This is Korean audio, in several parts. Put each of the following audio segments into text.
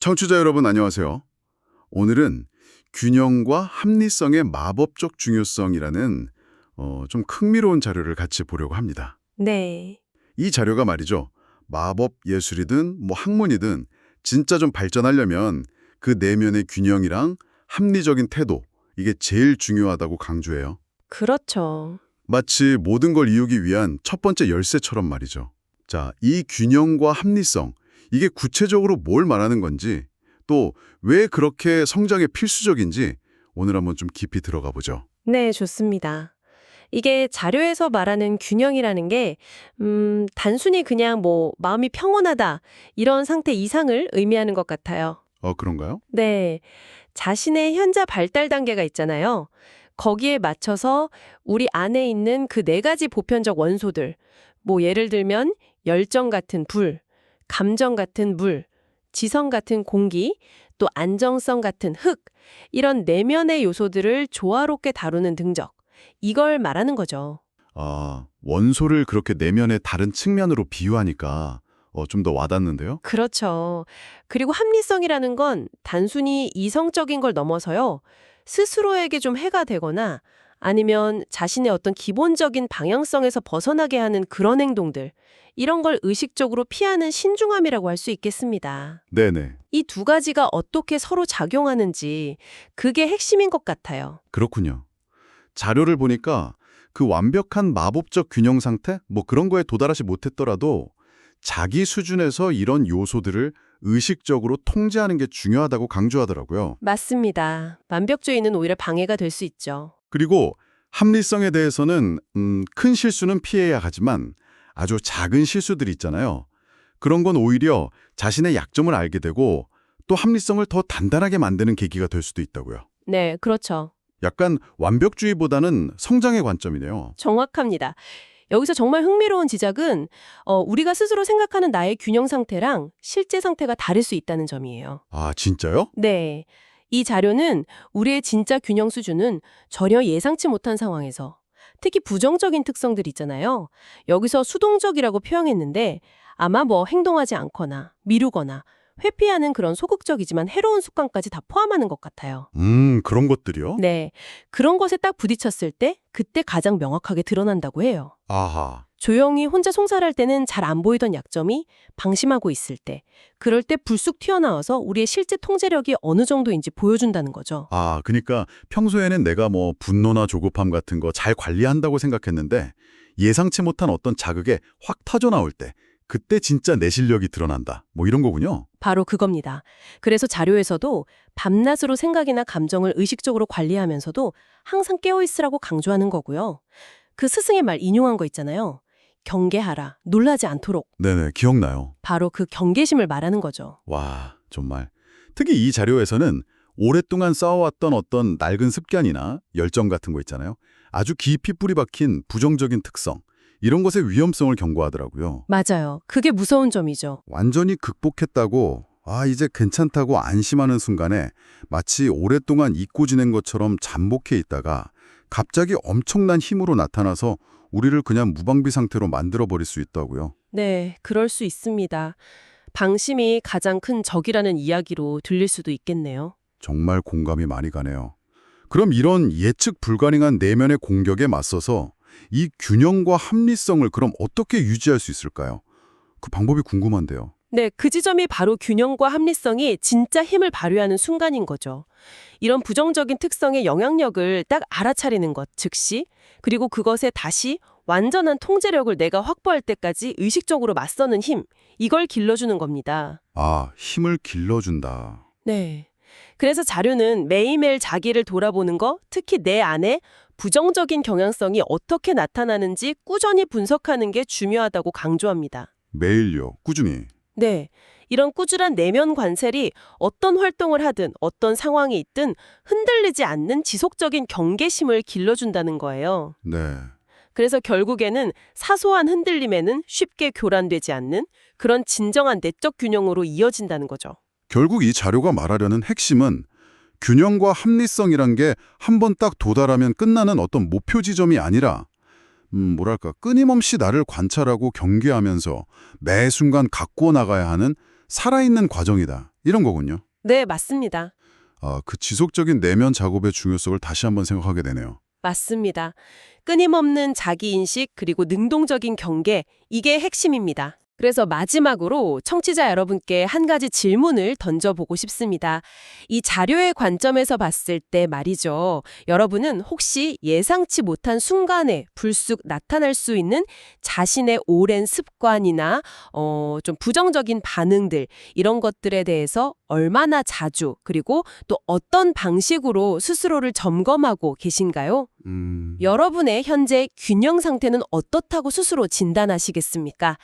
청취자 여러분 안녕하세요. 오늘은 균형과 합리성의 마법적 중요성이라는 어, 좀 흥미로운 자료를 같이 보려고 합니다. 네. 이 자료가 말이죠. 마법 예술이든 뭐 학문이든 진짜 좀 발전하려면 그 내면의 균형이랑 합리적인 태도 이게 제일 중요하다고 강조해요. 그렇죠. 마치 모든 걸 이루기 위한 첫 번째 열쇠처럼 말이죠. 자, 이 균형과 합리성, 이게 구체적으로 뭘 말하는 건지, 또 왜 그렇게 성장에 필수적인지 오늘 한번 좀 깊이 들어가 보죠. 네, 좋습니다. 이게 자료에서 말하는 균형이라는 게, 음, 단순히 그냥 뭐, 마음이 평온하다, 이런 상태 이상을 의미하는 것 같아요. 어, 그런가요? 네. 자신의 현자 발달 단계가 있잖아요. 거기에 맞춰서 우리 안에 있는 그 네 가지 보편적 원소들, 뭐, 예를 들면, 열정 같은 불, 감정 같은 물, 지성 같은 공기, 또 안정성 같은 흙, 이런 내면의 요소들을 조화롭게 다루는 등적. 이걸 말하는 거죠. 아, 원소를 그렇게 내면의 다른 측면으로 비유하니까 어, 좀 더 와닿는데요? 그렇죠. 그리고 합리성이라는 건 단순히 이성적인 걸 넘어서요. 스스로에게 좀 해가 되거나 아니면 자신의 어떤 기본적인 방향성에서 벗어나게 하는 그런 행동들. 이런 걸 의식적으로 피하는 신중함이라고 할 수 있겠습니다. 네네. 이 두 가지가 어떻게 서로 작용하는지 그게 핵심인 것 같아요. 그렇군요. 자료를 보니까 그 완벽한 마법적 균형 상태? 뭐 그런 거에 도달하지 못했더라도 자기 수준에서 이런 요소들을 의식적으로 통제하는 게 중요하다고 강조하더라고요. 맞습니다. 완벽주의는 오히려 방해가 될 수 있죠. 그리고 합리성에 대해서는 음, 큰 실수는 피해야 하지만 아주 작은 실수들이 있잖아요. 그런 건 오히려 자신의 약점을 알게 되고 또 합리성을 더 단단하게 만드는 계기가 될 수도 있다고요. 네, 그렇죠. 약간 완벽주의보다는 성장의 관점이네요. 정확합니다. 여기서 정말 흥미로운 지적은 어, 우리가 스스로 생각하는 나의 균형 상태랑 실제 상태가 다를 수 있다는 점이에요. 아, 진짜요? 네. 이 자료는 우리의 진짜 균형 수준은 전혀 예상치 못한 상황에서 특히 부정적인 특성들 있잖아요. 여기서 수동적이라고 표현했는데 아마 뭐 행동하지 않거나 미루거나 회피하는 그런 소극적이지만 해로운 습관까지 다 포함하는 것 같아요. 음, 그런 것들이요? 네. 그런 것에 딱 부딪혔을 때 그때 가장 명확하게 드러난다고 해요. 아하. 조용히 혼자 송살할 때는 잘 안 보이던 약점이 방심하고 있을 때, 그럴 때 불쑥 튀어나와서 우리의 실제 통제력이 어느 정도인지 보여준다는 거죠. 아, 그러니까 평소에는 내가 뭐 분노나 조급함 같은 거 잘 관리한다고 생각했는데 예상치 못한 어떤 자극에 확 터져 나올 때 그때 진짜 내 실력이 드러난다. 뭐 이런 거군요. 바로 그겁니다. 그래서 자료에서도 밤낮으로 생각이나 감정을 의식적으로 관리하면서도 항상 깨어있으라고 강조하는 거고요. 그 스승의 말 인용한 거 있잖아요. 경계하라, 놀라지 않도록. 네네, 기억나요. 바로 그 경계심을 말하는 거죠. 와, 정말. 특히 이 자료에서는 오랫동안 쌓아왔던 어떤 낡은 습관이나 열정 같은 거 있잖아요. 아주 깊이 뿌리 박힌 부정적인 특성, 이런 것의 위험성을 경고하더라고요. 맞아요. 그게 무서운 점이죠. 완전히 극복했다고, 아, 이제 괜찮다고 안심하는 순간에 마치 오랫동안 잊고 지낸 것처럼 잠복해 있다가 갑자기 엄청난 힘으로 나타나서 우리를 그냥 무방비 상태로 만들어버릴 수 있다고요. 네, 그럴 수 있습니다. 방심이 가장 큰 적이라는 이야기로 들릴 수도 있겠네요. 정말 공감이 많이 가네요. 그럼 이런 예측 불가능한 내면의 공격에 맞서서 이 균형과 합리성을 그럼 어떻게 유지할 수 있을까요? 그 방법이 궁금한데요. 네, 그 지점이 바로 균형과 합리성이 진짜 힘을 발휘하는 순간인 거죠. 이런 부정적인 특성의 영향력을 딱 알아차리는 것, 즉시, 그리고 그것에 다시 완전한 통제력을 내가 확보할 때까지 의식적으로 맞서는 힘, 이걸 길러주는 겁니다. 아, 힘을 길러준다. 네. 그래서 자료는 매일매일 자기를 돌아보는 거, 특히 내 안에 부정적인 경향성이 어떻게 나타나는지 꾸준히 분석하는 게 중요하다고 강조합니다. 매일요, 꾸준히. 네. 이런 꾸준한 내면 관찰이 어떤 활동을 하든 어떤 상황이 있든 흔들리지 않는 지속적인 경계심을 길러준다는 거예요. 네. 그래서 결국에는 사소한 흔들림에는 쉽게 교란되지 않는 그런 진정한 내적 균형으로 이어진다는 거죠. 결국 이 자료가 말하려는 핵심은 균형과 합리성이란 게 한 번 딱 도달하면 끝나는 어떤 목표 지점이 아니라 음, 뭐랄까 끊임없이 나를 관찰하고 경계하면서 매 순간 가꾸어 나가야 하는 살아있는 과정이다. 이런 거군요. 네, 맞습니다. 아, 그 지속적인 내면 작업의 중요성을 다시 한번 생각하게 되네요. 맞습니다. 끊임없는 자기인식 그리고 능동적인 경계 이게 핵심입니다. 그래서 마지막으로 청취자 여러분께 한 가지 질문을 던져보고 싶습니다. 이 자료의 관점에서 봤을 때 말이죠. 여러분은 혹시 예상치 못한 순간에 불쑥 나타날 수 있는 자신의 오랜 습관이나 어, 좀 부정적인 반응들 이런 것들에 대해서 얼마나 자주 그리고 또 어떤 방식으로 스스로를 점검하고 계신가요? 음... 여러분의 현재 균형 상태는 어떻다고 스스로 진단하시겠습니까?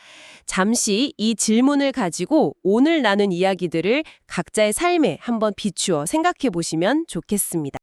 잠시 이 질문을 가지고 오늘 나눈 이야기들을 각자의 삶에 한번 비추어 생각해 보시면 좋겠습니다.